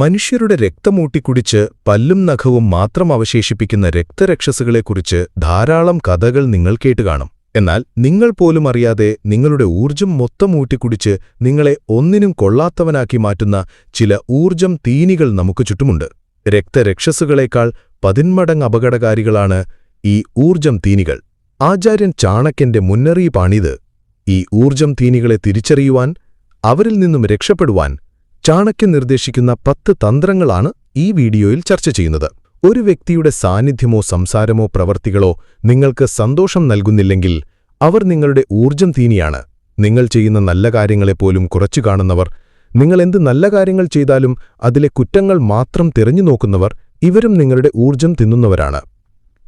മനുഷ്യരുടെ രക്തമൂട്ടിക്കുടിച്ച് പല്ലും നഖവും മാത്രം അവശേഷിപ്പിക്കുന്ന രക്തരക്ഷസുകളെക്കുറിച്ച് ധാരാളം കഥകൾ നിങ്ങൾ കേട്ടുകാണും. എന്നാൽ നിങ്ങൾ പോലും അറിയാതെ നിങ്ങളുടെ ഊർജം മൊത്തം ഊട്ടിക്കുടിച്ച് നിങ്ങളെ ഒന്നിനും കൊള്ളാത്തവനാക്കി മാറ്റുന്ന ചില ഊർജം തീനികൾ നമുക്ക് ചുറ്റുമുണ്ട്. രക്തരക്ഷസുകളേക്കാൾ പതിന്മടങ്ങ് അപകടകാരികളാണ് ഈ ഊർജം തീനികൾ. ആചാര്യൻ ചാണക്യന്റെ മുന്നറിയിപ്പാണിത്. ഈ ഊർജം തീനികളെ തിരിച്ചറിയുവാൻ അവരിൽ നിന്നും രക്ഷപ്പെടുവാൻ ചാണക്യൻ നിർദ്ദേശിക്കുന്ന പത്ത് തന്ത്രങ്ങളാണ് ഈ വീഡിയോയിൽ ചർച്ച ചെയ്യുന്നത്. ഒരു വ്യക്തിയുടെ സാന്നിധ്യമോ സംസാരമോ പ്രവർത്തികളോ നിങ്ങൾക്ക് സന്തോഷം നൽകുന്നില്ലെങ്കിൽ അവർ നിങ്ങളുടെ ഊർജം തീനിയാണ്. നിങ്ങൾ ചെയ്യുന്ന നല്ല കാര്യങ്ങളെപ്പോലും കുറച്ചു കാണുന്നവർ നിങ്ങൾ എന്ത് നല്ല കാര്യങ്ങൾ ചെയ്താലും അതിലെ കുറ്റങ്ങൾ മാത്രം തിരഞ്ഞു നോക്കുന്നവർ ഇവരും നിങ്ങളുടെ ഊർജം തിന്നുന്നവരാണ്.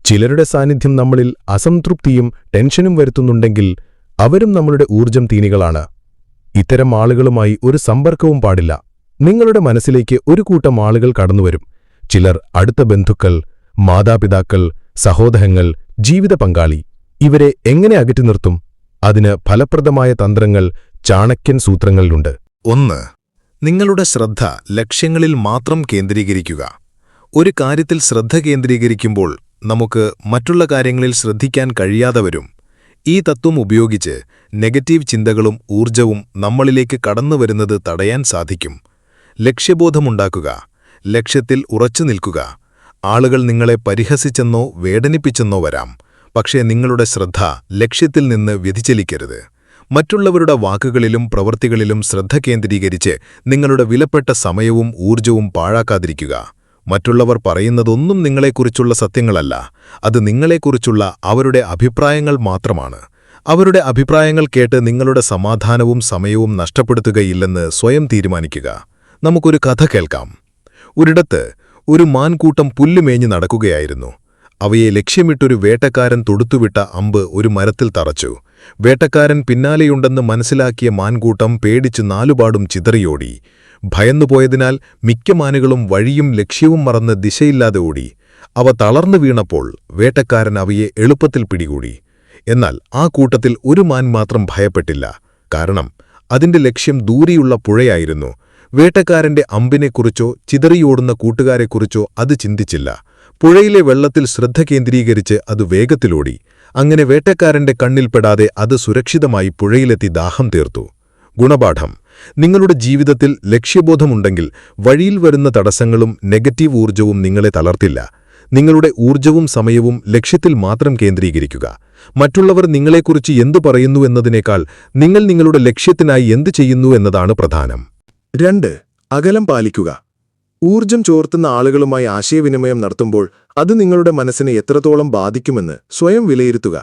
ചിലരുടെ സാന്നിധ്യം നമ്മളിൽ അസംതൃപ്തിയും ടെൻഷനും വരുത്തുന്നുണ്ടെങ്കിൽ അവരും നമ്മളുടെ ഊർജം തീനികളാണ്. ഇത്തരം ആളുകളുമായി ഒരു സമ്പർക്കവും പാടില്ല. നിങ്ങളുടെ മനസ്സിലേക്ക് ഒരു കൂട്ടം ആളുകൾ കടന്നുവരും. ചിലർ അടുത്ത ബന്ധുക്കൾ മാതാപിതാക്കൾ സഹോദരങ്ങൾ ജീവിത പങ്കാളി. ഇവരെ എങ്ങനെ അകറ്റി നിർത്തും? അതിന് ഫലപ്രദമായ തന്ത്രങ്ങൾ ചാണക്യൻ സൂത്രങ്ങളിലുണ്ട്. ഒന്ന് നിങ്ങളുടെ ശ്രദ്ധ ലക്ഷ്യങ്ങളിൽ മാത്രം കേന്ദ്രീകരിക്കുക. ഒരു കാര്യത്തിൽ ശ്രദ്ധ കേന്ദ്രീകരിക്കുമ്പോൾ നമുക്ക് മറ്റുള്ള കാര്യങ്ങളിൽ ശ്രദ്ധിക്കാൻ കഴിയാതെ വരും. ഈ തത്വം ഉപയോഗിച്ച് നെഗറ്റീവ് ചിന്തകളും ഊർജവും നമ്മളിലേക്ക് കടന്നുവരുന്നത് തടയാൻ സാധിക്കും. ലക്ഷ്യബോധമുണ്ടാക്കുക ലക്ഷ്യത്തിൽ ഉറച്ചു നിൽക്കുക. ആളുകൾ നിങ്ങളെ പരിഹസിച്ചെന്നോ വേദനിപ്പിച്ചെന്നോ വരാം. പക്ഷേ നിങ്ങളുടെ ശ്രദ്ധ ലക്ഷ്യത്തിൽ നിന്ന് വ്യതിചലിക്കരുത്. മറ്റുള്ളവരുടെ വാക്കുകളിലും പ്രവൃത്തികളിലും ശ്രദ്ധ കേന്ദ്രീകരിച്ച് നിങ്ങളുടെ വിലപ്പെട്ട സമയവും ഊർജവും പാഴാക്കാതിരിക്കുക. മറ്റുള്ളവർ പറയുന്നതൊന്നും നിങ്ങളെക്കുറിച്ചുള്ള സത്യങ്ങളല്ല. അത് നിങ്ങളെക്കുറിച്ചുള്ള അവരുടെ അഭിപ്രായങ്ങൾ മാത്രമാണ്. അവരുടെ അഭിപ്രായങ്ങൾ കേട്ട് നിങ്ങളുടെ സമാധാനവും സമയവും നഷ്ടപ്പെടുത്തുകയില്ലെന്ന് സ്വയം തീരുമാനിക്കുക. നമുക്കൊരു കഥ കേൾക്കാം. ഒരിടത്ത് ഒരു മാൻകൂട്ടം പുല്ലുമേഞ്ഞ് നടക്കുകയായിരുന്നു. അവയെ ലക്ഷ്യമിട്ടൊരു വേട്ടക്കാരൻ തൊടുത്തുവിട്ട അമ്പ് ഒരു മരത്തിൽ തറച്ചു. വേട്ടക്കാരൻ പിന്നാലെയുണ്ടെന്ന് മനസ്സിലാക്കിയ മാൻകൂട്ടം പേടിച്ച് നാലുപാടും ചിതറിയോടി. ഭയന്നുപോയതിനാൽ മിക്ക മാനുകളും വഴിയും ലക്ഷ്യവും മറന്ന് ദിശയില്ലാതെ ഓടി. അവ തളർന്നു വീണപ്പോൾ വേട്ടക്കാരൻ അവയെ എളുപ്പത്തിൽ പിടികൂടി. എന്നാൽ ആ കൂട്ടത്തിൽ ഒരു മാൻ മാത്രം ഭയപ്പെട്ടില്ല. കാരണം അതിന്റെ ലക്ഷ്യം ദൂരെയുള്ള പുഴയായിരുന്നു. വേട്ടക്കാരന്റെ അമ്പിനെക്കുറിച്ചോ ചിതറിയോടുന്ന കൂട്ടുകാരെക്കുറിച്ചോ അത് ചിന്തിച്ചില്ല. പുഴയിലെ വെള്ളത്തിൽ ശ്രദ്ധ കേന്ദ്രീകരിച്ച് അത് വേഗത്തിലോടി. അങ്ങനെ വേട്ടക്കാരന്റെ കണ്ണിൽപ്പെടാതെ അത് സുരക്ഷിതമായി പുഴയിലെത്തി ദാഹം തീർത്തു. ഗുണപാഠം. നിങ്ങളുടെ ജീവിതത്തിൽ ലക്ഷ്യബോധമുണ്ടെങ്കിൽ വഴിയിൽ വരുന്ന തടസ്സങ്ങളും നെഗറ്റീവ് ഊർജവും നിങ്ങളെ തളർത്തില്ല. നിങ്ങളുടെ ഊർജവും സമയവും ലക്ഷ്യത്തിൽ മാത്രം കേന്ദ്രീകരിക്കുക. മറ്റുള്ളവർ നിങ്ങളെക്കുറിച്ച് എന്തു പറയുന്നു എന്നതിനേക്കാൾ നിങ്ങൾ നിങ്ങളുടെ ലക്ഷ്യത്തിനായി എന്തു ചെയ്യുന്നു എന്നതാണ് പ്രധാനം. രണ്ട് അകലം പാലിക്കുക. ഊർജം ചോർത്തുന്ന ആളുകളുമായി ആശയവിനിമയം നടത്തുമ്പോൾ അത് നിങ്ങളുടെ മനസ്സിനെ എത്രത്തോളം ബാധിക്കുമെന്ന് സ്വയം വിലയിരുത്തുക.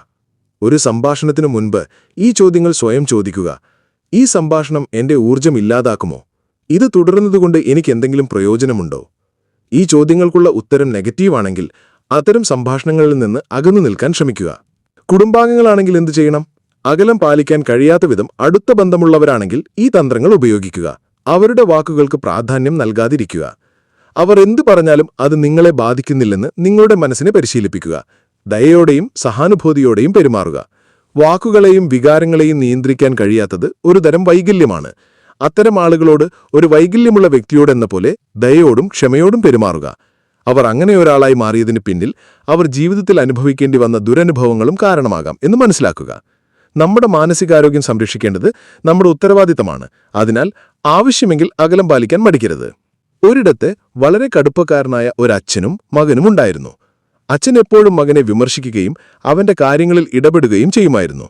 ഒരു സംഭാഷണത്തിനു മുൻപ് ഈ ചോദ്യങ്ങൾ സ്വയം ചോദിക്കുക. ഈ സംഭാഷണം എന്റെ ഊർജം ഇല്ലാതാക്കുമോ? ഇത് തുടരുന്നതുകൊണ്ട് എനിക്ക് എന്തെങ്കിലും പ്രയോജനമുണ്ടോ? ഈ ചോദ്യങ്ങൾക്കുള്ള ഉത്തരം നെഗറ്റീവാണെങ്കിൽ അത്തരം സംഭാഷണങ്ങളിൽ നിന്ന് അകന്നു നിൽക്കാൻ ശ്രമിക്കുക. കുടുംബാംഗങ്ങളാണെങ്കിൽ എന്തു ചെയ്യണം? അകലം പാലിക്കാൻ കഴിയാത്ത വിധം അടുത്ത ബന്ധമുള്ളവരാണെങ്കിൽ ഈ തന്ത്രങ്ങൾ ഉപയോഗിക്കുക. അവരുടെ വാക്കുകൾക്ക് പ്രാധാന്യം നൽകാതിരിക്കുക. അവർ എന്തു പറഞ്ഞാലും അത് നിങ്ങളെ ബാധിക്കുന്നില്ലെന്ന് നിങ്ങളുടെ മനസ്സിനെ പരിശീലിപ്പിക്കുക. ദയയോടെയും സഹാനുഭൂതിയോടെയും പെരുമാറുക. വാക്കുകളെയും വികാരങ്ങളെയും നിയന്ത്രിക്കാൻ കഴിയാത്തത് ഒരുതരം വൈകല്യമാണ്. അത്തരം ആളുകളോട് ഒരു വൈകല്യമുള്ള വ്യക്തിയോടെന്ന പോലെ ദയയോടും ക്ഷമയോടും പെരുമാറുക. അവർ അങ്ങനെ ഒരാളായി മാറിയതിന് പിന്നിൽ അവർ ജീവിതത്തിൽ അനുഭവിക്കേണ്ടി വന്ന ദുരനുഭവങ്ങളും കാരണമാകാം എന്ന് മനസ്സിലാക്കുക. നമ്മുടെ മാനസികാരോഗ്യം സംരക്ഷിക്കേണ്ടത് നമ്മുടെ ഉത്തരവാദിത്തമാണ്. അതിനാൽ ആവശ്യമെങ്കിൽ അകലം പാലിക്കാൻ മടിക്കരുത്. ഒരിടത്ത് വളരെ കടുപ്പക്കാരനായ ഒരച്ഛനും മകനും ഉണ്ടായിരുന്നു. അച്ഛൻ എപ്പോഴും മകനെ വിമർശിക്കുകയും അവന്റെ കാര്യങ്ങളിൽ ഇടപെടുകയും ചെയ്യുമായിരുന്നു.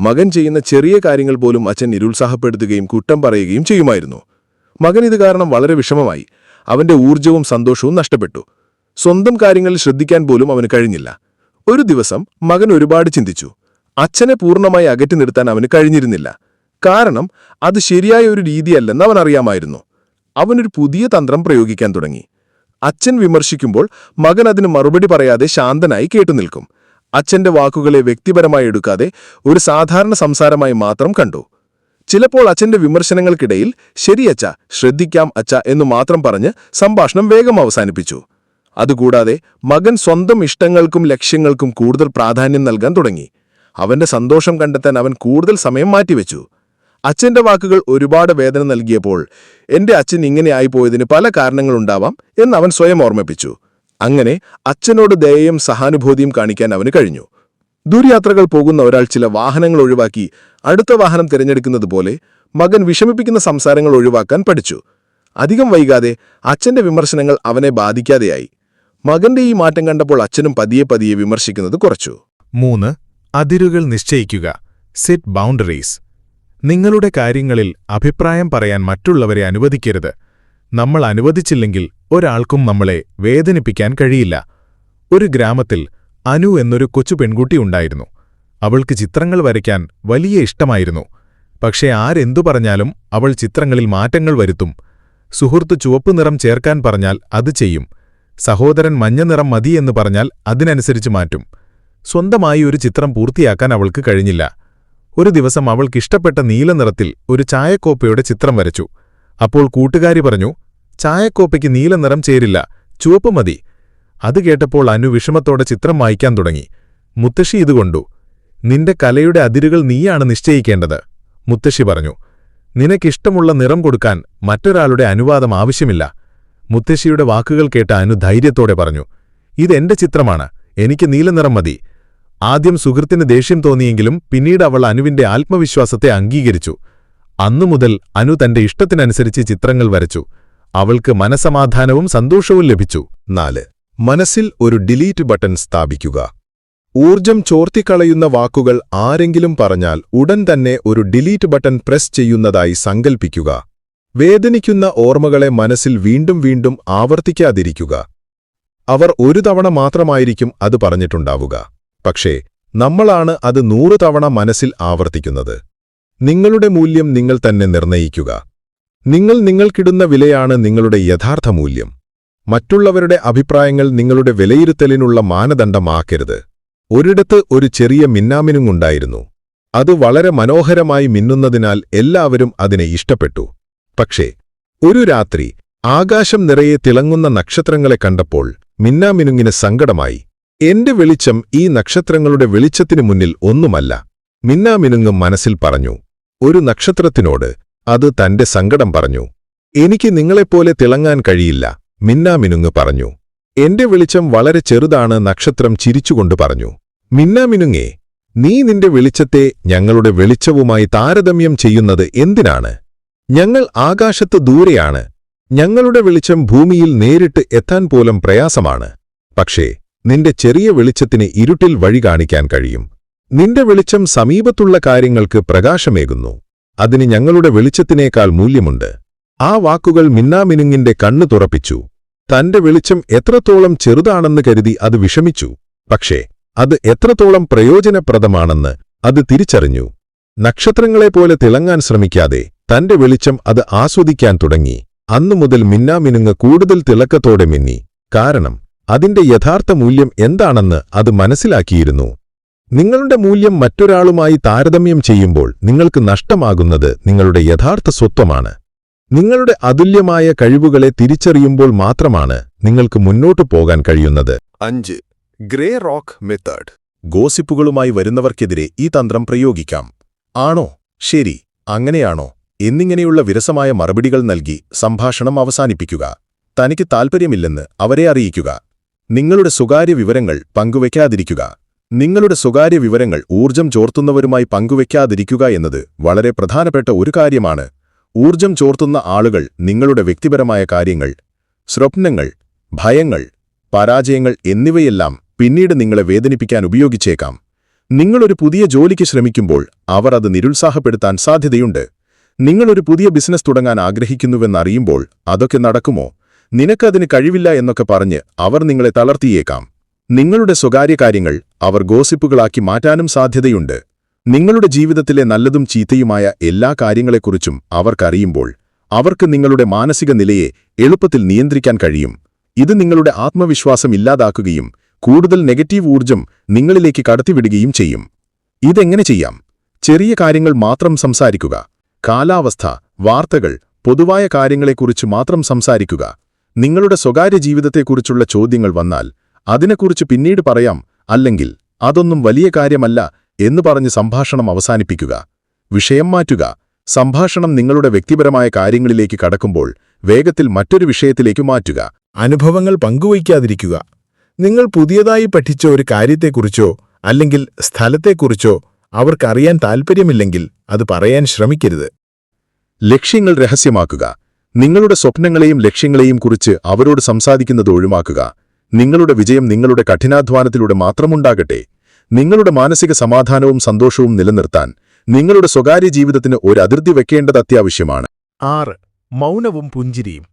മകൻ ചെയ്യുന്ന ചെറിയ കാര്യങ്ങൾ പോലും അച്ഛൻ നിരുത്സാഹപ്പെടുത്തുകയും കുറ്റം പറയുകയും ചെയ്യുമായിരുന്നു. മകൻ ഇത് കാരണം വളരെ വിഷമമായി. അവന്റെ ഊർജവും സന്തോഷവും നഷ്ടപ്പെട്ടു. സ്വന്തം കാര്യങ്ങളിൽ ശ്രദ്ധിക്കാൻ പോലും അവന് കഴിഞ്ഞില്ല. ഒരു ദിവസം മകൻ ഒരുപാട് ചിന്തിച്ചു. അച്ഛനെ പൂർണമായി അകറ്റി നിർത്താൻ അവന് കഴിഞ്ഞിരുന്നില്ല. കാരണം അത് ശരിയായ ഒരു രീതിയല്ലെന്ന് അവൻ അറിയാമായിരുന്നു. അവനൊരു പുതിയ തന്ത്രം പ്രയോഗിക്കാൻ തുടങ്ങി. അച്ഛൻ വിമർശിക്കുമ്പോൾ മകൻ അതിന് മറുപടി പറയാതെ ശാന്തനായി കേട്ടുനിൽക്കും അച്ഛന്റെ വാക്കുകളെ വ്യക്തിപരമായി എടുക്കാതെ ഒരു സാധാരണ സംസാരമായി മാത്രം കണ്ടു. ചിലപ്പോൾ അച്ഛന്റെ വിമർശനങ്ങൾക്കിടയിൽ ശരി ശരിയച്ച ശ്രദ്ധിക്കാം അച്ഛ എന്നു മാത്രം പറഞ്ഞ് സംഭാഷണം വേഗം അവസാനിപ്പിച്ചു. അതുകൂടാതെ മകൻ സ്വന്തം ഇഷ്ടങ്ങൾക്കും ലക്ഷ്യങ്ങൾക്കും കൂടുതൽ പ്രാധാന്യം നൽകാൻ തുടങ്ങി. അവന്റെ സന്തോഷം കണ്ടെത്താൻ അവൻ കൂടുതൽ സമയം മാറ്റിവെച്ചു. അച്ഛന്റെ വാക്കുകൾ ഒരുപാട് വേദന നൽകിയപ്പോൾ എന്റെ അച്ഛൻ ഇങ്ങനെയായിപ്പോയതിന് പല കാരണങ്ങളുണ്ടാവാം എന്ന് അവൻ സ്വയം ഓർമ്മിപ്പിച്ചു. അങ്ങനെ അച്ഛനോട് ദയയും സഹാനുഭൂതിയും കാണിക്കാൻ അവന് കഴിഞ്ഞു. ദൂരയാത്രകൾ പോകുന്ന ഒരാൾ ചില വാഹനങ്ങൾ ഒഴിവാക്കി അടുത്ത വാഹനം തിരഞ്ഞെടുക്കുന്നത് പോലെ മകൻ വിഷമിപ്പിക്കുന്ന സംസാരങ്ങൾ ഒഴിവാക്കാൻ പഠിച്ചു. അധികം വൈകാതെ അച്ഛന്റെ വിമർശനങ്ങൾ അവനെ ബാധിക്കാതെയായി. മകന്റെ ഈ മാറ്റം കണ്ടപ്പോൾ അച്ഛനും പതിയെ പതിയെ വിമർശിക്കുന്നത് കുറച്ചു. മൂന്ന് അതിരുകൾ നിശ്ചയിക്കുക. സെറ്റ് ബൗണ്ടറീസ് നിങ്ങളുടെ കാര്യങ്ങളിൽ അഭിപ്രായം പറയാൻ മറ്റുള്ളവരെ അനുവദിക്കരുത്. നമ്മൾ അനുവദിച്ചില്ലെങ്കിൽ ഒരാൾക്കും നമ്മളെ വേദനിപ്പിക്കാൻ കഴിയില്ല. ഒരു ഗ്രാമത്തിൽ അനു എന്നൊരു കൊച്ചു പെൺകുട്ടി ഉണ്ടായിരുന്നു. അവൾക്ക് ചിത്രങ്ങൾ വരയ്ക്കാൻ വലിയ ഇഷ്ടമായിരുന്നു. പക്ഷേ ആരെന്തു പറഞ്ഞാലും അവൾ ചിത്രങ്ങളിൽ മാറ്റങ്ങൾ വരുത്തും. സുഹൃത്ത് ചുവപ്പ് നിറം ചേർക്കാൻ പറഞ്ഞാൽ അത് ചെയ്യും. സഹോദരൻ മഞ്ഞ നിറം മതിയെന്ന് പറഞ്ഞാൽ അതിനനുസരിച്ച് മാറ്റും. സ്വന്തമായി ഒരു ചിത്രം പൂർത്തിയാക്കാൻ അവൾക്ക് കഴിഞ്ഞില്ല. ഒരു ദിവസം അവൾക്കിഷ്ടപ്പെട്ട നീലനിറത്തിൽ ഒരു ചായക്കോപ്പയുടെ ചിത്രം വരച്ചു. അപ്പോൾ കൂട്ടുകാരി പറഞ്ഞു ചായക്കോപ്പയ്ക്ക് നീലനിറം ചേരില്ല ചുവപ്പ് മതി. അത് കേട്ടപ്പോൾ അനു വിഷമത്തോടെ ചിത്രം വായിക്കാൻ തുടങ്ങി. മുത്തശ്ശി ഇത് കൊണ്ടു. നിന്റെ കലയുടെ അതിരുകൾ നീയാണ് നിശ്ചയിക്കേണ്ടത് മുത്തശ്ശി പറഞ്ഞു. നിനക്കിഷ്ടമുള്ള നിറം കൊടുക്കാൻ മറ്റൊരാളുടെ അനുവാദം ആവശ്യമില്ല മുത്തശ്ശിയുടെ വാക്കുകൾ കേട്ട അനു ധൈര്യത്തോടെ പറഞ്ഞു. ഇതെന്റെ ചിത്രമാണ്. എനിക്ക് നീലനിറം മതി. ആദ്യം സുഹൃത്തിന് ദേഷ്യം തോന്നിയെങ്കിലും പിന്നീട് അവൾ അനുവിന്റെ ആത്മവിശ്വാസത്തെ അംഗീകരിച്ചു. അന്നുമുതൽ അനു തന്റെ ഇഷ്ടത്തിനനുസരിച്ച് ചിത്രങ്ങൾ വരച്ചു. അവൾക്ക് മനസമാധാനവും സന്തോഷവും ലഭിച്ചു. നാല്. മനസ്സിൽ ഒരു ഡിലീറ്റ് ബട്ടൺ സ്ഥാപിക്കുക. ഊർജം ചോർത്തിക്കളയുന്ന വാക്കുകൾ ആരെങ്കിലും പറഞ്ഞാൽ ഉടൻ തന്നെ ഒരു ഡിലീറ്റ് ബട്ടൺ പ്രസ് ചെയ്യുന്നതായി സങ്കൽപ്പിക്കുക. വേദനിക്കുന്ന ഓർമ്മകളെ മനസ്സിൽ വീണ്ടും വീണ്ടും ആവർത്തിക്കാതിരിക്കുക. അവർ ഒരു തവണ മാത്രമായിരിക്കും അത് പറഞ്ഞിട്ടുണ്ടാവുക. പക്ഷേ നമ്മളാണ് അത് നൂറു തവണ മനസ്സിൽ ആവർത്തിക്കുന്നത്. നിങ്ങളുടെ മൂല്യം നിങ്ങൾ തന്നെ നിർണയിക്കുക നിങ്ങൾ നിങ്ങൾക്കിടുന്ന വിലയാണ് നിങ്ങളുടെ യഥാർത്ഥ മൂല്യം. മറ്റുള്ളവരുടെ അഭിപ്രായങ്ങൾ നിങ്ങളുടെ വിലയിരുത്തലിനുള്ള മാനദണ്ഡമാക്കരുത്. ഒരിടത്ത് ഒരു ചെറിയ മിന്നാമിനുങ്ങുണ്ടായിരുന്നു അത് വളരെ മനോഹരമായി മിന്നുന്നതിനാൽ എല്ലാവരും അതിനെ ഇഷ്ടപ്പെട്ടു. പക്ഷേ ഒരു രാത്രി ആകാശം നിറയെ തിളങ്ങുന്ന നക്ഷത്രങ്ങളെ കണ്ടപ്പോൾ മിന്നാമിനുങ്ങിന് സങ്കടമായി. എന്റെ വെളിച്ചം ഈ നക്ഷത്രങ്ങളുടെ വെളിച്ചത്തിനു മുന്നിൽ ഒന്നുമല്ല. മിന്നാമിനുങ്ങും മനസ്സിൽ പറഞ്ഞു ഒരു നക്ഷത്രത്തിനോട് അത് തന്റെ സങ്കടം പറഞ്ഞു. എനിക്ക് നിങ്ങളെപ്പോലെ തിളങ്ങാൻ കഴിയില്ല മിന്നാമിനുങ്ങ് പറഞ്ഞു. എന്റെ വെളിച്ചം വളരെ ചെറുതാണ് നക്ഷത്രം ചിരിച്ചുകൊണ്ട് പറഞ്ഞു. മിന്നാമിനുങ്ങേ നീ നിന്റെ വെളിച്ചത്തെ ഞങ്ങളുടെ വെളിച്ചവുമായി താരതമ്യം ചെയ്യുന്നത് എന്തിനാണ്? ഞങ്ങൾ ആകാശത്ത് ദൂരെയാണ്. ഞങ്ങളുടെ വെളിച്ചം ഭൂമിയിൽ നേരിട്ട് എത്താൻ പോലും പ്രയാസമാണ്. പക്ഷേ നിന്റെ ചെറിയ വെളിച്ചത്തിന് ഇരുട്ടിൽ വഴി കാണിക്കാൻ കഴിയും. നിന്റെ വെളിച്ചം സമീപത്തുള്ള കാര്യങ്ങൾക്ക് പ്രകാശമേകുന്നു. അതിന് ഞങ്ങളുടെ വെളിച്ചത്തിനേക്കാൾ മൂല്യമുണ്ട്. ആ വാക്കുകൾ മിന്നാമിനുങ്ങിന്റെ കണ്ണു തുറപ്പിച്ചു. തന്റെ വെളിച്ചം എത്രത്തോളം ചെറുതാണെന്ന് കരുതി അത് വിഷമിച്ചു. പക്ഷേ അത് എത്രത്തോളം പ്രയോജനപ്രദമാണെന്ന് അത് തിരിച്ചറിഞ്ഞു. നക്ഷത്രങ്ങളെപ്പോലെ തിളങ്ങാൻ ശ്രമിക്കാതെ തന്റെ വെളിച്ചം അത് ആസ്വദിക്കാൻ തുടങ്ങി. അന്നുമുതൽ മിന്നാമിനുങ്ങ് കൂടുതൽ തിളക്കത്തോടെ മിന്നി. കാരണം അതിന്റെ യഥാർത്ഥ മൂല്യം എന്താണെന്ന് അത് മനസ്സിലാക്കിയിരുന്നു. നിങ്ങളുടെ മൂല്യം മറ്റൊരാളുമായി താരതമ്യം ചെയ്യുമ്പോൾ നിങ്ങൾക്ക് നഷ്ടമാകുന്നത് നിങ്ങളുടെ യഥാർത്ഥ സ്വത്വമാണ്. നിങ്ങളുടെ അതുല്യമായ കഴിവുകളെ തിരിച്ചറിയുമ്പോൾ മാത്രമാണ് നിങ്ങൾക്ക് മുന്നോട്ടു പോകാൻ കഴിയുന്നത്. അഞ്ച്. Grey rock method. ഗോസിപ്പുകളുമായി വരുന്നവർക്കെതിരെ ഈ തന്ത്രം പ്രയോഗിക്കാം. ആണോ? ശരി. അങ്ങനെയാണോ? എന്നിങ്ങനെയുള്ള വിരസമായ മറുപടികൾ നൽകി സംഭാഷണം അവസാനിപ്പിക്കുക. തനിക്ക് താൽപ്പര്യമില്ലെന്ന് അവരെ അറിയിക്കുക. നിങ്ങളുടെ സ്വകാര്യ വിവരങ്ങൾ പങ്കുവയ്ക്കാതിരിക്കുക നിങ്ങളുടെ സ്വകാര്യ വിവരങ്ങൾ ഊർജം ചോർത്തുന്നവരുമായി പങ്കുവയ്ക്കാതിരിക്കുക എന്നത് വളരെ പ്രധാനപ്പെട്ട ഒരു കാര്യമാണ്. ഊർജം ചോർത്തുന്ന ആളുകൾ നിങ്ങളുടെ വ്യക്തിപരമായ കാര്യങ്ങൾ സ്വപ്നങ്ങൾ ഭയങ്ങൾ പരാജയങ്ങൾ എന്നിവയെല്ലാം പിന്നീട് നിങ്ങളെ വേദനിപ്പിക്കാൻ ഉപയോഗിച്ചേക്കാം. നിങ്ങളൊരു പുതിയ ജോലിക്ക് ശ്രമിക്കുമ്പോൾ അവർ അത് നിരുത്സാഹപ്പെടുത്താൻ സാധ്യതയുണ്ട്. നിങ്ങളൊരു പുതിയ ബിസിനസ് തുടങ്ങാൻ ആഗ്രഹിക്കുന്നുവെന്നറിയുമ്പോൾ അതൊക്കെ നടക്കുമോ? നിനക്കതിന് കഴിവില്ല എന്നൊക്കെ പറഞ്ഞ് അവർ നിങ്ങളെ തളർത്തിയേക്കാം. നിങ്ങളുടെ സ്വകാര്യ കാര്യങ്ങൾ അവർ ഗോസിപ്പുകളാക്കി മാറ്റാനും സാധ്യതയുണ്ട്. നിങ്ങളുടെ ജീവിതത്തിലെ നല്ലതും ചീത്തയുമായ എല്ലാ കാര്യങ്ങളെക്കുറിച്ചും അവർക്കറിയുമ്പോൾ അവർക്ക് നിങ്ങളുടെ മാനസിക നിലയെ എളുപ്പത്തിൽ നിയന്ത്രിക്കാൻ കഴിയും. ഇത് നിങ്ങളുടെ ആത്മവിശ്വാസം ഇല്ലാതാക്കുകയും കൂടുതൽ നെഗറ്റീവ് ഊർജം നിങ്ങളിലേക്ക് കടത്തിവിടുകയും ചെയ്യും. ഇതെങ്ങനെ ചെയ്യാം? ചെറിയ കാര്യങ്ങൾ മാത്രം സംസാരിക്കുക. കാലാവസ്ഥ വാർത്തകൾ പൊതുവായ കാര്യങ്ങളെക്കുറിച്ച് മാത്രം സംസാരിക്കുക. നിങ്ങളുടെ സ്വകാര്യ ജീവിതത്തെക്കുറിച്ചുള്ള ചോദ്യങ്ങൾ വന്നാൽ അതിനെക്കുറിച്ച് പിന്നീട് പറയാം അല്ലെങ്കിൽ അതൊന്നും വലിയ കാര്യമല്ല എന്ന് പറഞ്ഞ് സംഭാഷണം അവസാനിപ്പിക്കുക. വിഷയം മാറ്റുക. സംഭാഷണം നിങ്ങളുടെ വ്യക്തിപരമായ കാര്യങ്ങളിലേക്ക് കടക്കുമ്പോൾ വേഗത്തിൽ മറ്റൊരു വിഷയത്തിലേക്ക് മാറ്റുക. അനുഭവങ്ങൾ പങ്കുവയ്ക്കാതിരിക്കുക. നിങ്ങൾ പുതിയതായി പഠിച്ച ഒരു കാര്യത്തെക്കുറിച്ചോ അല്ലെങ്കിൽ സ്ഥലത്തെക്കുറിച്ചോ അവർക്കറിയാൻ താൽപ്പര്യമില്ലെങ്കിൽ അത് പറയാൻ ശ്രമിക്കരുത്. ലക്ഷ്യങ്ങൾ രഹസ്യമാക്കുക. നിങ്ങളുടെ സ്വപ്നങ്ങളെയും ലക്ഷ്യങ്ങളെയും കുറിച്ച് അവരോട് സംസാരിക്കുന്നത് ഒഴിവാക്കുക. നിങ്ങളുടെ വിജയം നിങ്ങളുടെ കഠിനാധ്വാനത്തിലൂടെ മാത്രമുണ്ടാകട്ടെ. നിങ്ങളുടെ മാനസിക സമാധാനവും സന്തോഷവും നിലനിർത്താൻ നിങ്ങളുടെ സ്വകാര്യ ജീവിതത്തിന് ഒരു അതിർത്തി വെക്കേണ്ടത് അത്യാവശ്യമാണ്. ആറ്. മൗനവും പുഞ്ചിരിയും.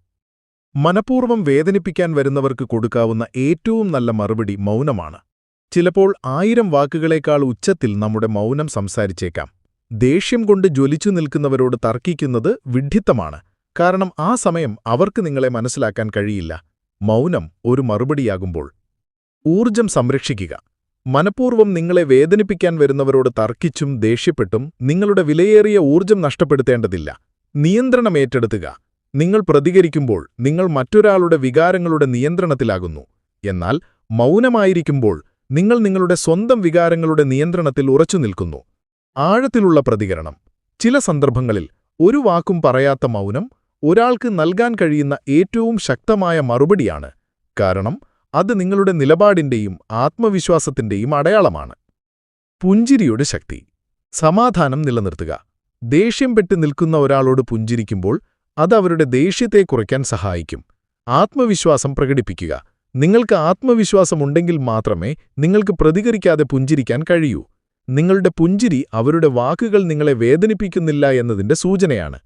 മനഃപൂർവം വേദനിപ്പിക്കാൻ വരുന്നവർക്ക് കൊടുക്കാവുന്ന ഏറ്റവും നല്ല മറുപടി മൗനമാണ്. ചിലപ്പോൾ ആയിരം വാക്കുകളേക്കാൾ ഉച്ചത്തിൽ നമ്മുടെ മൗനം സംസാരിച്ചേക്കാം. ദേഷ്യം കൊണ്ട് ജ്വലിച്ചു നിൽക്കുന്നവരോട് തർക്കിക്കുന്നത് വിഡ്ഢിത്തമാണ്. കാരണം ആ സമയം അവർക്ക് നിങ്ങളെ മനസ്സിലാക്കാൻ കഴിയില്ല. മൗനം ഒരു മറുപടിയാകുമ്പോൾ ഊർജം സംരക്ഷിക്കുക. മനഃപൂർവം നിങ്ങളെ വേദനിപ്പിക്കാൻ വരുന്നവരോട് തർക്കിച്ചും ദേഷ്യപ്പെട്ടും നിങ്ങളുടെ വിലയേറിയ ഊർജം നഷ്ടപ്പെടുത്തേണ്ടതില്ല. നിയന്ത്രണം ഏറ്റെടുത്തുക. നിങ്ങൾ പ്രതികരിക്കുമ്പോൾ നിങ്ങൾ മറ്റൊരാളുടെ വികാരങ്ങളുടെ നിയന്ത്രണത്തിലാകുന്നു. എന്നാൽ മൗനമായിരിക്കുമ്പോൾ നിങ്ങൾ നിങ്ങളുടെ സ്വന്തം വികാരങ്ങളുടെ നിയന്ത്രണത്തിൽ ഉറച്ചുനിൽക്കുന്നു ആഴത്തിലുള്ള പ്രതികരണം. ചില സന്ദർഭങ്ങളിൽ ഒരു വാക്കും പറയാത്ത മൗനം ഒരാൾക്ക് നൽകാൻ കഴിയുന്ന ഏറ്റവും ശക്തമായ മറുപടിയാണ് കാരണം അത് നിങ്ങളുടെ നിലപാടിന്റെയും ആത്മവിശ്വാസത്തിന്റെയും അടയാളമാണ്. പുഞ്ചിരിയുടെ ശക്തി. സമാധാനം നിലനിർത്തുക. ദേഷ്യം പെട്ട് നിൽക്കുന്ന ഒരാളോട് പുഞ്ചിരിക്കുമ്പോൾ അത് അവരുടെ ദേഷ്യത്തെ കുറയ്ക്കാൻ സഹായിക്കും. ആത്മവിശ്വാസം പ്രകടിപ്പിക്കുക. നിങ്ങൾക്ക് ആത്മവിശ്വാസമുണ്ടെങ്കിൽ മാത്രമേ നിങ്ങൾക്ക് പ്രതികരിക്കാതെ പുഞ്ചിരിക്കാൻ കഴിയൂ. നിങ്ങളുടെ പുഞ്ചിരി അവരുടെ വാക്കുകൾ നിങ്ങളെ വേദനിപ്പിക്കുന്നില്ല എന്നതിന്റെ സൂചനയാണ്.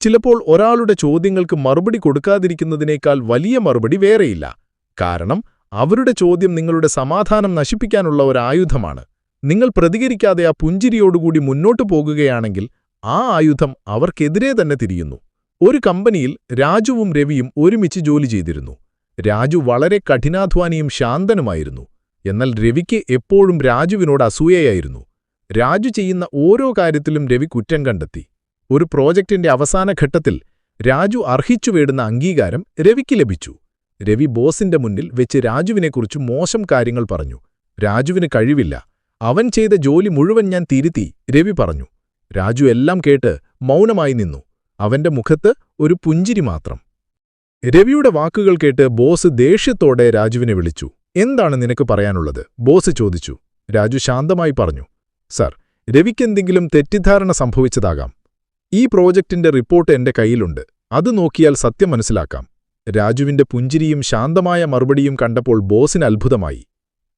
ചിലപ്പോൾ ഒരാളുടെ ചോദ്യങ്ങൾക്ക് മറുപടി കൊടുക്കാതിരിക്കുന്നതിനേക്കാൾ വലിയ മറുപടി വേറെയില്ല. കാരണം അവരുടെ ചോദ്യം നിങ്ങളുടെ സമാധാനം നശിപ്പിക്കാനുള്ള ഒരു ആയുധമാണ് നിങ്ങൾ പ്രതികരിക്കാതെ ആ പുഞ്ചിരിയോടുകൂടി മുന്നോട്ടു പോകുകയാണെങ്കിൽ ആ ആയുധം അവർക്കെതിരെ തന്നെ തിരിയുന്നു. ഒരു കമ്പനിയിൽ രാജുവും രവിയും ഒരുമിച്ച് ജോലി ചെയ്തിരുന്നു. രാജു വളരെ കഠിനാധ്വാനിയും ശാന്തനുമായിരുന്നു. എന്നാൽ രവിക്ക് എപ്പോഴും രാജുവിനോട് അസൂയയായിരുന്നു. രാജു ചെയ്യുന്ന ഓരോ കാര്യത്തിലും രവി കുറ്റം കണ്ടെത്തി. ഒരു പ്രോജക്റ്റിന്റെ അവസാന ഘട്ടത്തിൽ രാജു അർഹിച്ചു വേടുന്ന അംഗീകാരം രവിക്ക് ലഭിച്ചു. രവി ബോസിന്റെ മുന്നിൽ വെച്ച് രാജുവിനെക്കുറിച്ച് മോശം കാര്യങ്ങൾ പറഞ്ഞു. രാജുവിന് കഴിവില്ല. അവൻ ചെയ്ത ജോലി മുഴുവൻ ഞാൻ തിരുത്തി രവി പറഞ്ഞു. രാജു എല്ലാം കേട്ട് മൗനമായി നിന്നു. അവന്റെ മുഖത്ത് ഒരു പുഞ്ചിരി മാത്രം. രവിയുടെ വാക്കുകൾ കേട്ട് ബോസ് ദേഷ്യത്തോടെ രാജുവിനെ വിളിച്ചു. എന്താണ് നിനക്ക് പറയാനുള്ളത്? ബോസ് ചോദിച്ചു. രാജു ശാന്തമായി പറഞ്ഞു. സർ രവിക്കെന്തെങ്കിലും തെറ്റിദ്ധാരണ സംഭവിച്ചതാകാം. ഈ പ്രോജക്റ്റിന്റെ റിപ്പോർട്ട് എന്റെ കയ്യിലുണ്ട്. അത് നോക്കിയാൽ സത്യം മനസ്സിലാക്കാം. രാജുവിന്റെ പുഞ്ചിരിയും ശാന്തമായ മറുപടിയും കണ്ടപ്പോൾ ബോസിന് അത്ഭുതമായി.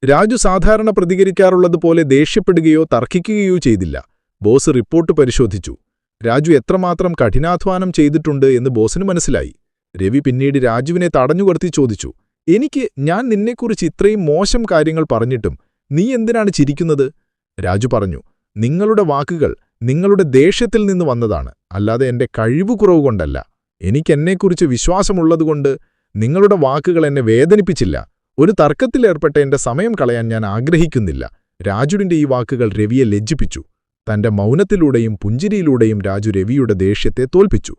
രാജു സാധാരണ പ്രതികരിക്കാറുള്ളതുപോലെ ദേഷ്യപ്പെടുകയോ തർക്കിക്കുകയോ ചെയ്തില്ല. ബോസ് റിപ്പോർട്ട് പരിശോധിച്ചു. രാജു എത്രമാത്രം കഠിനാധ്വാനം ചെയ്തിട്ടുണ്ട് എന്ന് ബോസിന് മനസ്സിലായി. രവി പിന്നീട് രാജുവിനെ തടഞ്ഞുകൊടുത്തി ചോദിച്ചു. എനിക്ക് ഞാൻ നിന്നെക്കുറിച്ച് ഇത്രയും മോശം കാര്യങ്ങൾ പറഞ്ഞിട്ടും നീ എന്തിനാണ് ചിരിക്കുന്നത്? രാജു പറഞ്ഞു. നിങ്ങളുടെ വാക്കുകൾ നിങ്ങളുടെ ദേഷ്യത്തിൽ നിന്ന് വന്നതാണ്. അല്ലാതെ എന്റെ കഴിവുകുറവ് കൊണ്ടല്ല എനിക്കെന്നെക്കുറിച്ച് വിശ്വാസമുള്ളതുകൊണ്ട് നിങ്ങളുടെ വാക്കുകൾ എന്നെ വേദനിപ്പിച്ചില്ല. ഒരു തർക്കത്തിലേർപ്പെട്ട എന്റെ സമയം കളയാൻ ഞാൻ ആഗ്രഹിക്കുന്നില്ല. രാജുവിന്റെ ഈ വാക്കുകൾ രവിയെ ലജ്ജിപ്പിച്ചു. തന്റെ മൗനത്തിലൂടെയും പുഞ്ചിരിയിലൂടെയും രാജു രവിയുടെ ദേഷ്യത്തെ തോൽപ്പിച്ചു.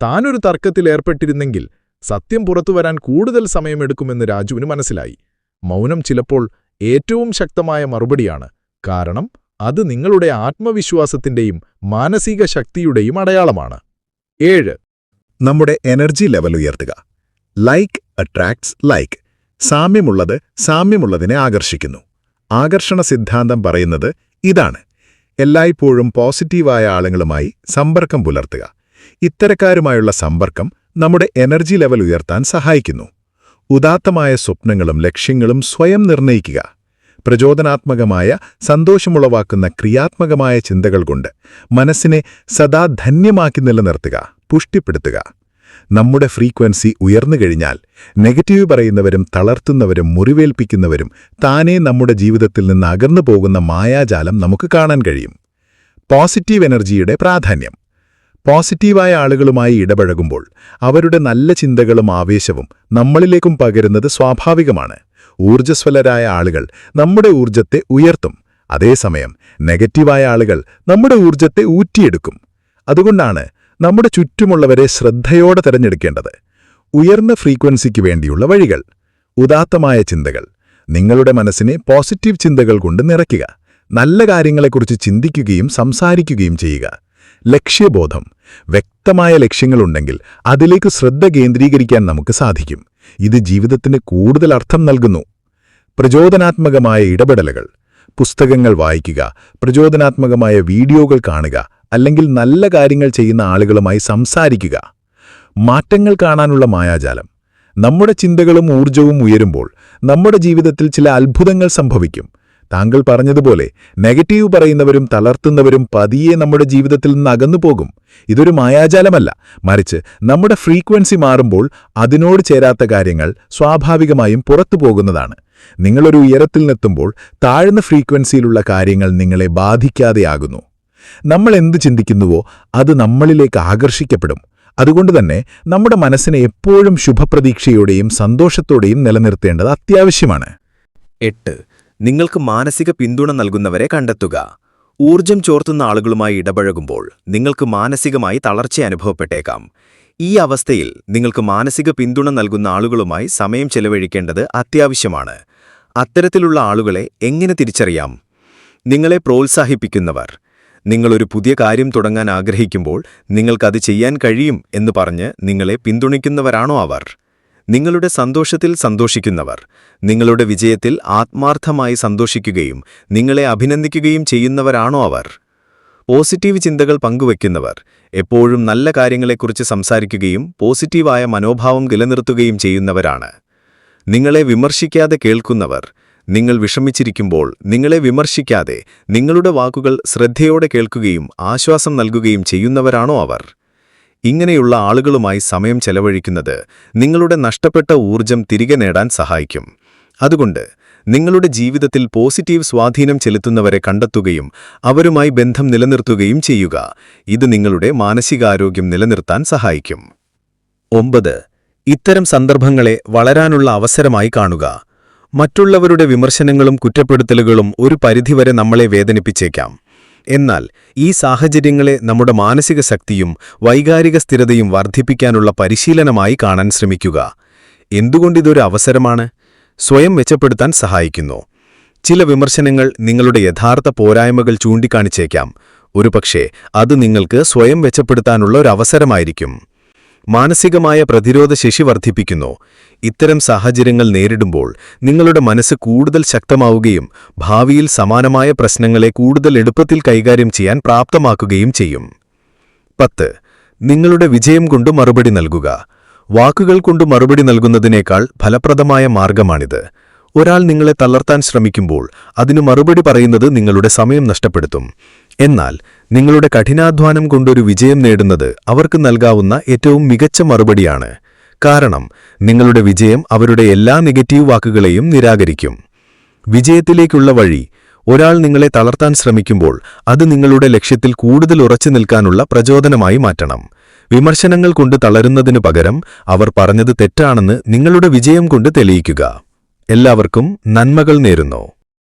താനൊരു തർക്കത്തിലേർപ്പെട്ടിരുന്നെങ്കിൽ സത്യം പുറത്തുവരാൻ കൂടുതൽ സമയമെടുക്കുമെന്ന് രാജുവിന് മനസ്സിലായി. മൗനം ചിലപ്പോൾ ഏറ്റവും ശക്തമായ മറുപടിയാണ്. കാരണം അത് നിങ്ങളുടെ ആത്മവിശ്വാസത്തിന്റെയും മാനസിക ശക്തിയുടെയും അടയാളമാണ്. ഏഴ്. നമ്മുടെ എനർജി ലെവൽ ഉയർത്തുക. ലൈക്ക് അട്രാക്ട്സ് ലൈക്ക് സാമ്യമുള്ളത് സാമ്യമുള്ളതിനെ ആകർഷിക്കുന്നു. ആകർഷണ സിദ്ധാന്തം പറയുന്നത് ഇതാണ്. എല്ലായ്പ്പോഴും പോസിറ്റീവായ ആളുകളുമായി സമ്പർക്കം പുലർത്തുക. ഇത്തരക്കാരുമായുള്ള സമ്പർക്കം നമ്മുടെ എനർജി ലെവൽ ഉയർത്താൻ സഹായിക്കുന്നു. ഉദാത്തമായ സ്വപ്നങ്ങളും ലക്ഷ്യങ്ങളും സ്വയം നിർണയിക്കുക പ്രചോദനാത്മകമായ സന്തോഷമുളവാക്കുന്ന ക്രിയാത്മകമായ ചിന്തകൾ കൊണ്ട് മനസ്സിനെ സദാ ധന്യമാക്കി നിലനിർത്തുക പുഷ്ടിപ്പെടുത്തുക. നമ്മുടെ ഫ്രീക്വൻസി ഉയർന്നു കഴിഞ്ഞാൽ നെഗറ്റീവ് പറയുന്നവരും തളർത്തുന്നവരും മുറിവേൽപ്പിക്കുന്നവരും താനേ നമ്മുടെ ജീവിതത്തിൽ നിന്ന് അകന്നു പോകുന്ന മായാജാലം നമുക്ക് കാണാൻ കഴിയും. പോസിറ്റീവ് എനർജിയുടെ പ്രാധാന്യം. പോസിറ്റീവായ ആളുകളുമായി ഇടപഴകുമ്പോൾ അവരുടെ നല്ല ചിന്തകളും ആവേശവും നമ്മളിലേക്കും പകരുന്നത് സ്വാഭാവികമാണ്. ഊർജസ്വലരായ ആളുകൾ നമ്മുടെ ഊർജത്തെ ഉയർത്തും. അതേസമയം നെഗറ്റീവായ ആളുകൾ നമ്മുടെ ഊർജത്തെ ഊറ്റിയെടുക്കും. അതുകൊണ്ടാണ് നമ്മുടെ ചുറ്റുമുള്ളവരെ ശ്രദ്ധയോടെ തിരഞ്ഞെടുക്കേണ്ടത്. ഉയർന്ന ഫ്രീക്വൻസിക്ക് വേണ്ടിയുള്ള വഴികൾ. ഉദാത്തമായ ചിന്തകൾ. നിങ്ങളുടെ മനസ്സിനെ പോസിറ്റീവ് ചിന്തകൾ കൊണ്ട് നിറയ്ക്കുക. നല്ല കാര്യങ്ങളെക്കുറിച്ച് ചിന്തിക്കുകയും സംസാരിക്കുകയും ചെയ്യുക. ലക്ഷ്യബോധം. വ്യക്തമായ ലക്ഷ്യങ്ങളുണ്ടെങ്കിൽ അതിലേക്ക് ശ്രദ്ധ കേന്ദ്രീകരിക്കാൻ നമുക്ക് സാധിക്കും. ഇത് ജീവിതത്തിന് കൂടുതൽ അർത്ഥം നൽകുന്നു. പ്രചോദനാത്മകമായ ഇടപെടലുകൾ പുസ്തകങ്ങൾ വായിക്കുക പ്രചോദനാത്മകമായ വീഡിയോകൾ കാണുക അല്ലെങ്കിൽ നല്ല കാര്യങ്ങൾ ചെയ്യുന്ന ആളുകളുമായി സംസാരിക്കുക. മാറ്റങ്ങൾ കാണാനുള്ള മായാജാലം. നമ്മുടെ ചിന്തകളും ഊർജവും ഉയരുമ്പോൾ നമ്മുടെ ജീവിതത്തിൽ ചില അത്ഭുതങ്ങൾ സംഭവിക്കും. താങ്കൾ പറഞ്ഞതുപോലെ നെഗറ്റീവ് പറയുന്നവരും തളർത്തുന്നവരും പതിയെ നമ്മുടെ ജീവിതത്തിൽ നിന്ന് അകന്നു പോകും. ഇതൊരു മായാജാലമല്ല. മറിച്ച് നമ്മുടെ ഫ്രീക്വൻസി മാറുമ്പോൾ അതിനോട് ചേരാത്ത കാര്യങ്ങൾ സ്വാഭാവികമായും പുറത്തു പോകുന്നതാണ്. നിങ്ങളൊരു ഉയരത്തിൽ നിന്നെത്തുമ്പോൾ താഴ്ന്ന ഫ്രീക്വൻസിയിലുള്ള കാര്യങ്ങൾ നിങ്ങളെ ബാധിക്കാതെയാകുന്നു. നമ്മൾ എന്ത് ചിന്തിക്കുന്നുവോ അത് നമ്മളിലേക്ക് ആകർഷിക്കപ്പെടും. അതുകൊണ്ട് തന്നെ നമ്മുടെ മനസ്സിനെ എപ്പോഴും ശുഭപ്രതീക്ഷയോടെയും സന്തോഷത്തോടെയും നിലനിർത്തേണ്ടത് അത്യാവശ്യമാണ്. എട്ട്. നിങ്ങൾക്ക് മാനസിക പിന്തുണ നൽകുന്നവരെ കണ്ടെത്തുക. ഊർജം ചോർത്തുന്ന ആളുകളുമായി ഇടപഴകുമ്പോൾ നിങ്ങൾക്ക് മാനസികമായി തളർച്ച അനുഭവപ്പെട്ടേക്കാം. ഈ അവസ്ഥയിൽ നിങ്ങൾക്ക് മാനസിക പിന്തുണ നൽകുന്ന ആളുകളുമായി സമയം ചെലവഴിക്കേണ്ടത് അത്യാവശ്യമാണ്. അത്തരത്തിലുള്ള ആളുകളെ എങ്ങനെ തിരിച്ചറിയാം? നിങ്ങളെ പ്രോത്സാഹിപ്പിക്കുന്നവർ. നിങ്ങളൊരു പുതിയ കാര്യം തുടങ്ങാൻ ആഗ്രഹിക്കുമ്പോൾ നിങ്ങൾക്കത് ചെയ്യാൻ കഴിയും എന്ന് പറഞ്ഞ് നിങ്ങളെ പിന്തുണയ്ക്കുന്നവരാണോ അവർ? നിങ്ങളുടെ സന്തോഷത്തിൽ സന്തോഷിക്കുന്നവർ. നിങ്ങളുടെ വിജയത്തിൽ ആത്മാർത്ഥമായി സന്തോഷിക്കുകയും നിങ്ങളെ അഭിനന്ദിക്കുകയും ചെയ്യുന്നവരാണോ അവർ. പോസിറ്റീവ് ചിന്തകൾ പങ്കുവയ്ക്കുന്നവർ. എപ്പോഴും നല്ല കാര്യങ്ങളെക്കുറിച്ച് സംസാരിക്കുകയും പോസിറ്റീവായ മനോഭാവം നിലനിർത്തുകയും ചെയ്യുന്നവരാണ്. നിങ്ങളെ വിമർശിക്കാതെ കേൾക്കുന്നവർ. നിങ്ങൾ വിഷമിച്ചിരിക്കുമ്പോൾ നിങ്ങളെ വിമർശിക്കാതെ നിങ്ങളുടെ വാക്കുകൾ ശ്രദ്ധയോടെ കേൾക്കുകയും ആശ്വാസം നൽകുകയും ചെയ്യുന്നവരാണോ അവർ. ഇങ്ങനെയുള്ള ആളുകളുമായി സമയം ചെലവഴിക്കുന്നത് നിങ്ങളുടെ നഷ്ടപ്പെട്ട ഊർജം തിരികെ നേടാൻ സഹായിക്കും. അതുകൊണ്ട് നിങ്ങളുടെ ജീവിതത്തിൽ പോസിറ്റീവ് സ്വാധീനം ചെലുത്തുന്നവരെ കണ്ടെത്തുകയും അവരുമായി ബന്ധം നിലനിർത്തുകയും ചെയ്യുക. ഇത് നിങ്ങളുടെ മാനസികാരോഗ്യം നിലനിർത്താൻ സഹായിക്കും. ഒമ്പത്. ഇത്തരം സന്ദർഭങ്ങളെ വളരാനുള്ള അവസരമായി കാണുക. മറ്റുള്ളവരുടെ വിമർശനങ്ങളും കുറ്റപ്പെടുത്തലുകളും ഒരു പരിധിവരെ നമ്മളെ വേദനിപ്പിച്ചേക്കാം. എന്നാൽ ഈ സാഹചര്യങ്ങളെ നമ്മുടെ മാനസിക ശക്തിയും വൈകാരിക സ്ഥിരതയും വർദ്ധിപ്പിക്കാനുള്ള പരിശീലനമായി കാണാൻ ശ്രമിക്കുക. എന്തുകൊണ്ടിതൊരു അവസരമാണ്? സ്വയം മെച്ചപ്പെടുത്താൻ സഹായിക്കുന്നു. ചില വിമർശനങ്ങൾ നിങ്ങളുടെ യഥാർത്ഥ പോരായ്മകൾ ചൂണ്ടിക്കാണിച്ചേക്കാം. ഒരുപക്ഷേ അത് നിങ്ങൾക്ക് സ്വയം മെച്ചപ്പെടുത്താനുള്ള ഒരു അവസരമായിരിക്കും. മാനസികമായ പ്രതിരോധശേഷി വർദ്ധിപ്പിക്കുന്നു. ഇത്തരം സാഹചര്യങ്ങൾ നേരിടുമ്പോൾ നിങ്ങളുടെ മനസ്സ് കൂടുതൽ ശക്തമാവുകയും ഭാവിയിൽ സമാനമായ പ്രശ്നങ്ങളെ കൂടുതൽ എളുപ്പത്തിൽ കൈകാര്യം ചെയ്യാൻ പ്രാപ്തമാക്കുകയും ചെയ്യും. പത്ത്. നിങ്ങളുടെ വിജയം കൊണ്ട് മറുപടി നൽകുക. വാക്കുകൾ കൊണ്ട് മറുപടി നൽകുന്നതിനേക്കാൾ ഫലപ്രദമായ മാർഗമാണിത്. ഒരാൾ നിങ്ങളെ തളർത്താൻ ശ്രമിക്കുമ്പോൾ അതിനു മറുപടി പറയുന്നത് നിങ്ങളുടെ സമയം നഷ്ടപ്പെടുത്തും. എന്നാൽ നിങ്ങളുടെ കഠിനാധ്വാനം കൊണ്ടൊരു വിജയം നേടുന്നത് അവർക്ക് നൽകാവുന്ന ഏറ്റവും മികച്ച മറുപടിയാണ്. കാരണം നിങ്ങളുടെ വിജയം അവരുടെ എല്ലാ നെഗറ്റീവ് വാക്കുകളെയും നിരാകരിക്കും. വിജയത്തിലേക്കുള്ള വഴി ഒരാൾ നിങ്ങളെ തളർത്താൻ ശ്രമിക്കുമ്പോൾ അത് നിങ്ങളുടെ ലക്ഷ്യത്തിൽ കൂടുതൽ ഉറച്ചു നിൽക്കാനുള്ള പ്രചോദനമായി മാറ്റണം. വിമർശനങ്ങൾ കൊണ്ട് തളരുന്നതിനു പകരം അവർ പറഞ്ഞത് തെറ്റാണെന്ന് നിങ്ങളുടെ വിജയം കൊണ്ട് തെളിയിക്കുക. എല്ലാവർക്കും നന്മകൾ നേരുന്നു.